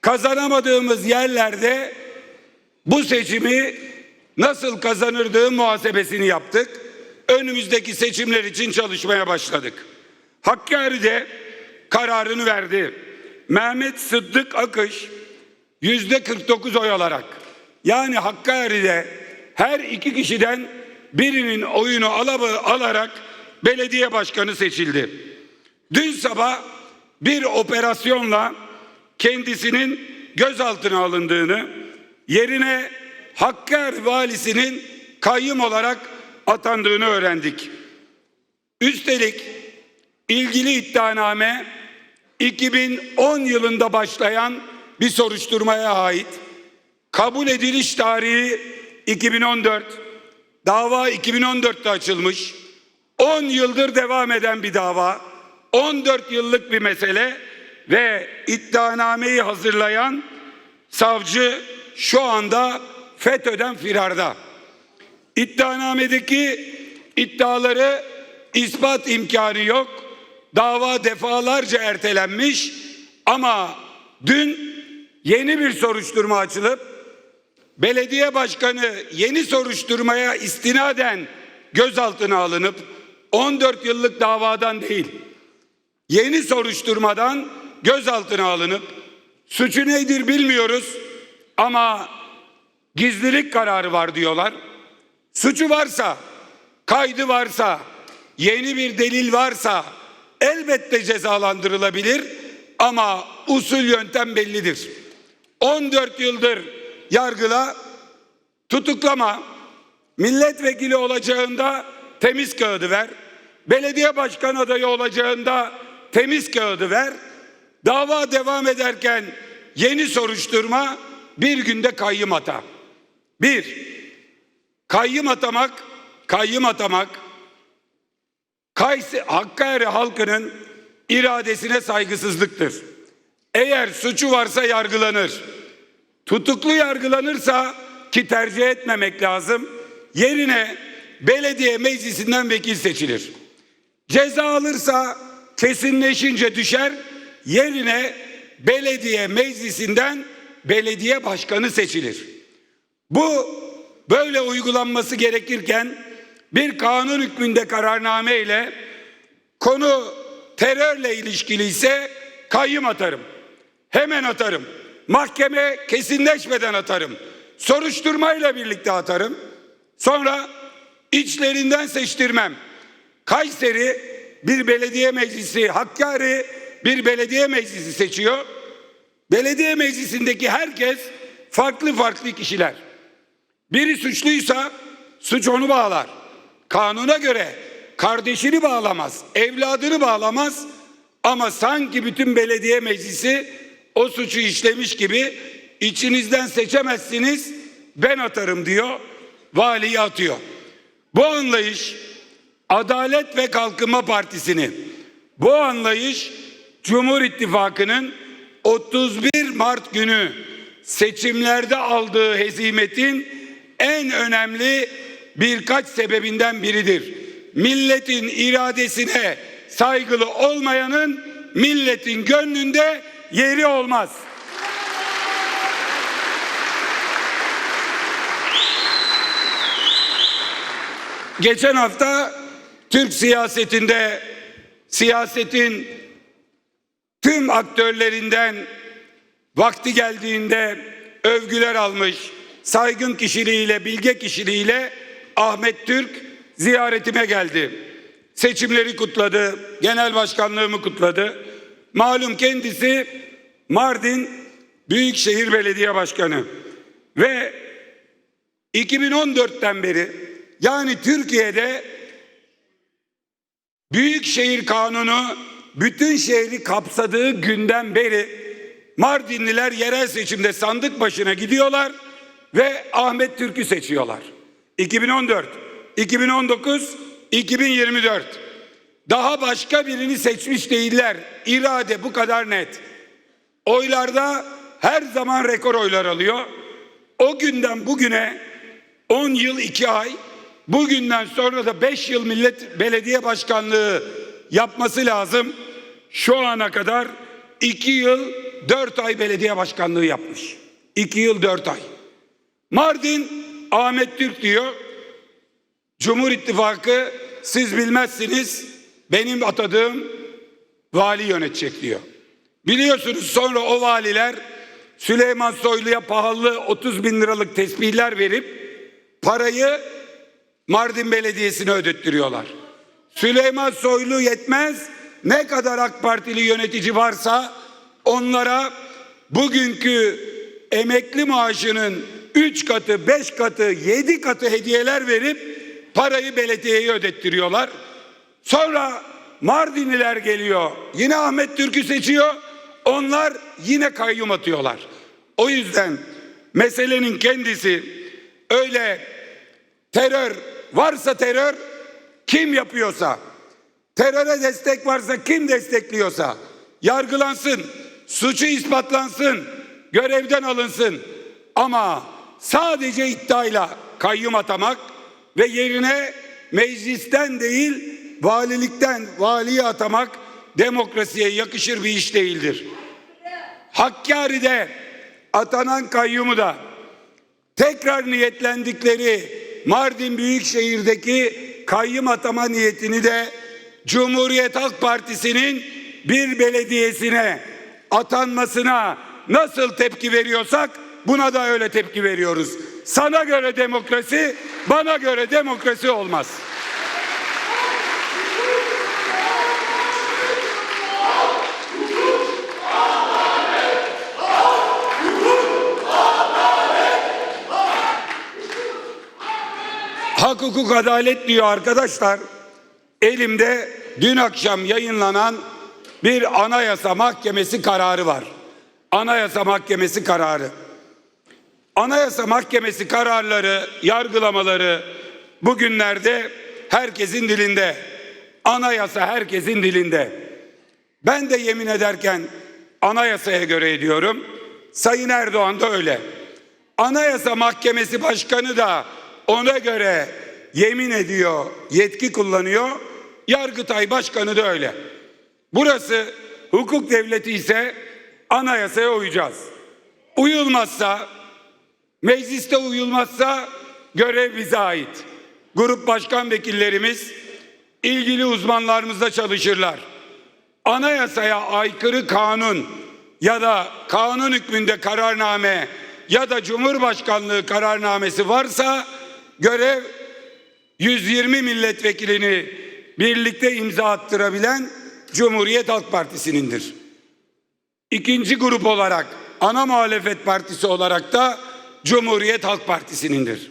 kazanamadığımız yerlerde bu seçimi nasıl kazanırdığım muhasebesini yaptık. Önümüzdeki seçimler için çalışmaya başladık. Hakkari'de kararını verdi. Mehmet Sıddık Akış yüzde 49 oy alarak yani Hakkari'de her iki kişiden birinin oyunu alarak belediye başkanı seçildi. Dün sabah bir operasyonla kendisinin gözaltına alındığını, yerine Hakkari valisinin kayyum olarak atandığını öğrendik. Üstelik ilgili iddianame 2010 yılında başlayan bir soruşturmaya ait. Kabul ediliş tarihi 2014. Dava 2014'te açılmış. 10 yıldır devam eden bir dava. 14 yıllık bir mesele ve iddianameyi hazırlayan savcı şu anda FETÖ'den firarda. İddianamedeki iddiaları ispat imkanı yok. Dava defalarca ertelenmiş ama dün yeni bir soruşturma açılıp belediye başkanı yeni soruşturmaya istinaden gözaltına alınıp 14 yıllık davadan değil yeni soruşturmadan gözaltına alınıp suçu nedir bilmiyoruz ama gizlilik kararı var diyorlar. Suçu varsa, kaydı varsa, yeni bir delil varsa elbette cezalandırılabilir ama usul yöntem bellidir. 14 yıldır yargıla tutuklama, milletvekili olacağında temiz kağıdı ver, belediye başkan adayı olacağında temiz kağıdı ver, dava devam ederken yeni soruşturma bir günde kayyım ata. Bir, kayyım atamak, kayyım atamak, Kayseri, Hakkari halkının iradesine saygısızlıktır. Eğer suçu varsa yargılanır. Tutuklu yargılanırsa ki tercih etmemek lazım. Yerine belediye meclisinden vekil seçilir. Ceza alırsa kesinleşince düşer. Yerine belediye meclisinden belediye başkanı seçilir. Bu böyle uygulanması gerekirken bir kanun hükmünde kararname ile konu terörle ilişkili ise kayyım atarım. Hemen atarım. Mahkeme kesinleşmeden atarım. Soruşturmayla birlikte atarım. Sonra içlerinden seçtirmem. Kayseri bir belediye meclisi, Hakkari bir belediye meclisi seçiyor. Belediye meclisindeki herkes farklı farklı kişiler. Biri suçluysa suç onu bağlar. Kanuna göre kardeşini bağlamaz, evladını bağlamaz ama sanki bütün belediye meclisi o suçu işlemiş gibi içinizden seçemezsiniz ben atarım diyor, valiyi atıyor. Bu anlayış Adalet ve Kalkınma Partisi'ni, bu anlayış Cumhur İttifakı'nın 31 Mart günü seçimlerde aldığı hezimetin en önemli birkaç sebebinden biridir. Milletin iradesine saygılı olmayanın milletin gönlünde yeri olmaz. Geçen hafta Türk siyasetinde siyasetin tüm aktörlerinden vakti geldiğinde övgüler almış, saygın kişiliğiyle, bilge kişiliğiyle Ahmet Türk ziyaretime geldi. Seçimleri kutladı, genel başkanlığımı kutladı. Malum kendisi Mardin Büyükşehir Belediye Başkanı ve 2014'ten beri yani Türkiye'de Büyükşehir Kanunu bütün şehri kapsadığı günden beri Mardinliler yerel seçimde sandık başına gidiyorlar ve Ahmet Türk'ü seçiyorlar. 2014, 2019, 2024. Daha başka birini seçmiş değiller. İrade bu kadar net. Oylarda her zaman rekor oylar alıyor. O günden bugüne 10 yıl 2 ay, bugünden sonra da 5 yıl millet belediye başkanlığı yapması lazım. Şu ana kadar 2 yıl dört ay belediye başkanlığı yapmış. İki yıl dört ay. Mardin Ahmet Türk diyor. Cumhur İttifakı siz bilmezsiniz benim atadığım vali yönetecek diyor. Biliyorsunuz sonra o valiler Süleyman Soylu'ya pahalı 30 bin liralık tesbihler verip parayı Mardin Belediyesi'ne ödettiriyorlar. Süleyman Soylu yetmez ne kadar AK Partili yönetici varsa onlara bugünkü emekli maaşının 3 katı, 5 katı, 7 katı hediyeler verip parayı belediyeye ödettiriyorlar. Sonra Mardinliler geliyor. Yine Ahmet Türk'ü seçiyor. Onlar yine kayyum atıyorlar. O yüzden meselenin kendisi öyle terör varsa terör kim yapıyorsa teröre destek varsa kim destekliyorsa yargılansın, suçu ispatlansın, görevden alınsın. Ama sadece iddiayla kayyum atamak ve yerine meclisten değil valilikten valiye atamak demokrasiye yakışır bir iş değildir. Hakkari'de atanan kayyumu da tekrar niyetlendikleri Mardin Büyükşehir'deki kayyum atama niyetini de Cumhuriyet Halk Partisi'nin bir belediyesine atanmasına nasıl tepki veriyorsak buna da öyle tepki veriyoruz. Sana göre demokrasi, bana göre demokrasi olmaz. Hak hukuk adalet diyor arkadaşlar. Elimde dün akşam yayınlanan bir anayasa mahkemesi kararı var. Anayasa mahkemesi kararı. Anayasa mahkemesi kararları, yargılamaları bugünlerde herkesin dilinde. Anayasa herkesin dilinde. Ben de yemin ederken anayasaya göre ediyorum. Sayın Erdoğan da öyle. Anayasa Mahkemesi Başkanı da ona göre yemin ediyor, yetki kullanıyor. Yargıtay Başkanı da öyle. Burası hukuk devleti ise anayasaya uyacağız. Uyulmazsa, mecliste uyulmazsa görev bize ait. Grup başkan vekillerimiz ilgili uzmanlarımızla çalışırlar. Anayasaya aykırı kanun ya da kanun hükmünde kararname ya da Cumhurbaşkanlığı kararnamesi varsa görev 120 milletvekilini birlikte imza attırabilen Cumhuriyet Halk Partisi'nindir. İkinci grup olarak ana muhalefet partisi olarak da Cumhuriyet Halk Partisi'nindir.